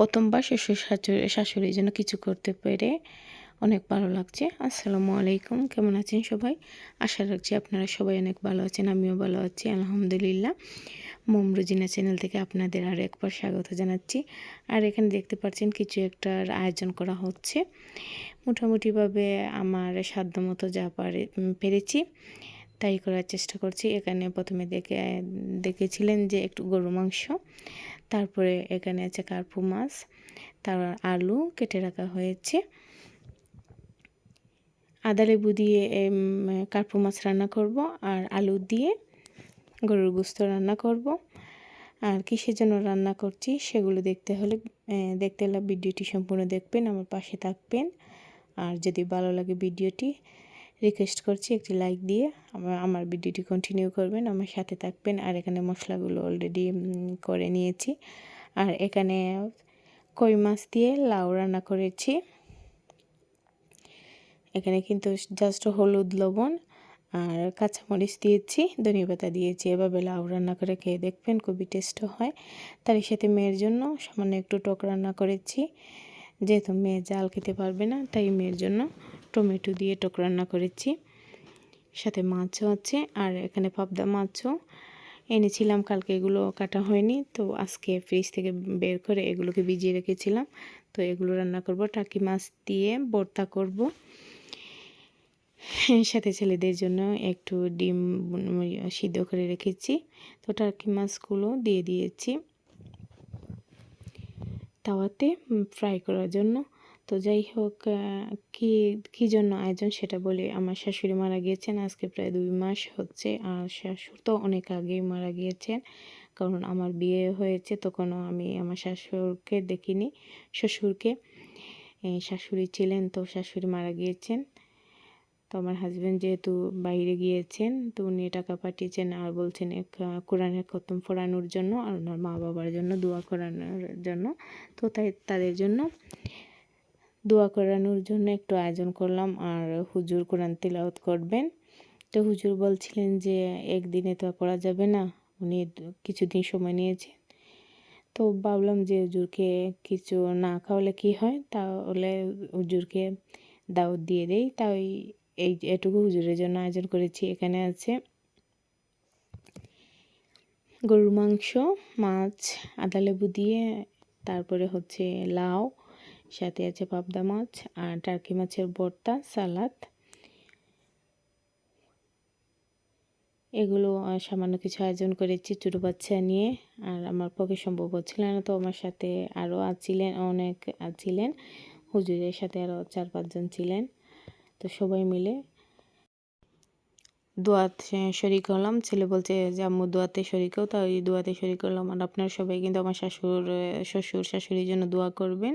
প্রথমবার শ্বশুর শাশুড়ি শাশুড়ির জন্য কিছু করতে পেরে অনেক ভালো লাগছে। আসসালামু আলাইকুম, কেমন আছেন সবাই? আশা রাখছি আপনারা সবাই অনেক ভালো আছেন, আমিও ভালো আছি, আলহামদুলিল্লাহ। মমরুজিনা চ্যানেল থেকে আপনাদের আর একবার স্বাগত জানাচ্ছি। আর এখানে দেখতে পাচ্ছেন কিছু একটার আয়োজন করা হচ্ছে। মোটামুটিভাবে আমার সাধ্য মতো যা পারে পেরেছি। তাই করার চেষ্টা করছি। এখানে প্রথমে দেখে, দেখেছিলেন যে একটু গরু মাংস, তারপরে এখানে আছে কার্পু মাছ, তারপর আলু কেটে রাখা হয়েছে। আদা লেবু দিয়ে কার্পু মাছ রান্না করব আর আলু দিয়ে গরুর গুস্ত রান্না করব। আর কিসের জন্য রান্না করছি সেগুলো দেখতে হলে দেখতে হলে ভিডিওটি সম্পূর্ণ দেখবেন, আমার পাশে থাকবেন। আর যদি ভালো লাগে ভিডিওটি রিকোয়েস্ট করছি একটি লাইক দিয়ে আমার আমার ভিডিওটি কন্টিনিউ করবেন, আমার সাথে থাকবেন। আর এখানে মশলাগুলো অলরেডি করে নিয়েছি। আর এখানে কই মাছ দিয়ে লাউ রান্না করেছি। এখানে কিন্তু জাস্ট হলুদ, লবণ আর কাঁচামরিচ দিয়েছি, ধনিয়া পাতা দিয়েছি। এভাবে লাউ রান্না করে খেয়ে দেখবেন, খুবই টেস্ট হয়। তার সাথে মেয়ের জন্য সামান্য একটু টক রান্না করেছি। যেহেতু মেয়ে জাল খেতে পারবে না, তাই মেয়ের জন্য টমেটো দিয়ে টক রান্না করেছি। সাথে মাছও আছে, আর এখানে পাবদা মাছও। এনেছিলাম, কালকে এগুলো কাটা হয়নি, তো আজকে ফ্রিজ থেকে বের করে এগুলোকে ভিজিয়ে রেখেছিলাম। তো এগুলো রান্না করব, টাকি মাছ দিয়ে ভর্তা করব। সাথে ছেলেদের জন্য একটু ডিম সিদ্ধ করে রেখেছি। তো টার্কি মাছগুলো দিয়ে দিয়েছি। তাওয়াতে ফ্রাই করার জন্য। তো যাই হোক কী কী জন্য আয়োজন সেটা বলে আমার শাশুড়ি মারা গিয়েছেন। আজকে প্রায় দুই মাস হচ্ছে আর শাশুড় তো অনেক আগেই মারা গিয়েছেন। কারণ আমার বিয়ে হয়েছে তখনও আমি আমার শাশুড়কে দেখিনি, শ্বশুরকে। শাশুড়ি ছিলেন তো শাশুড়ি মারা গিয়েছেন। তো আমার হাজব্যান্ড যেহেতু বাইরে গিয়েছেন, তো উনি টাকা পাঠিয়েছেন আর বলছেন এক কোরআনের খতম ফোরানোর জন্য আর ওনার মা বাবার জন্য, দোয়া করানোর জন্য। তো তাই তাদের জন্য দোয়া করানোর জন্য একটু আয়োজন করলাম আর হুজুর কোরআন তিলাওয়াত করবেন। তো হুজুর বলছিলেন যে, একদিনে তো করা যাবে না। উনি কিছুদিন সময় নিয়েছেন। তো ভাবলাম যে হুজুরকে কিছু না খাওয়ালে কি হয়? তাহলে হুজুরকে দাওয়াত দিয়ে দেই। তাই এই এটুকু হুজুরের জন্য আয়োজন করেছি। এখানে আছে গরুর মাংস, মাছ, আদা লেবু দিয়ে, তারপরে হচ্ছে লাউ সাথে আছে পাবদা মাছ আর টার্কি মাছের ভর্তা, সালাদ। এগুলো সামান্য কিছু আয়োজন করেছি ছোটো বাচ্চা নিয়ে আর আমার পক্ষে সম্ভব হচ্ছিল না। তো আমার সাথে আরও আছিলেন, অনেক আছিলেন। হুজুরের সাথে আরও চার পাঁচজন ছিলেন। তো সবাই মিলে দোয়াত শরিক হলাম। ছেলে বলছে, যে, আম্মু, দোয়াতে শরিক হোক তাই দোয়াতে শরিক হলাম। আর আপনারা সবাই কিন্তু আমার শাশুর শ্বশুর, শাশুড়ির জন্য দোয়া করবেন।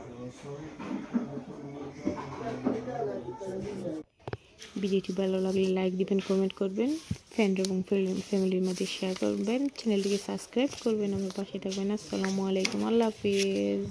ভিডিওটি ভালো লাগলে লাইক দিবেন কমেন্ট করবেন ফ্রেন্ড এবং ফ্যামিলির মধ্যে শেয়ার করবেন। চ্যানেলটিকে সাবস্ক্রাইব করবেন, আমার পাশে থাকবেন। আসসালামু আলাইকুম, আল্লাহ হাফিজ।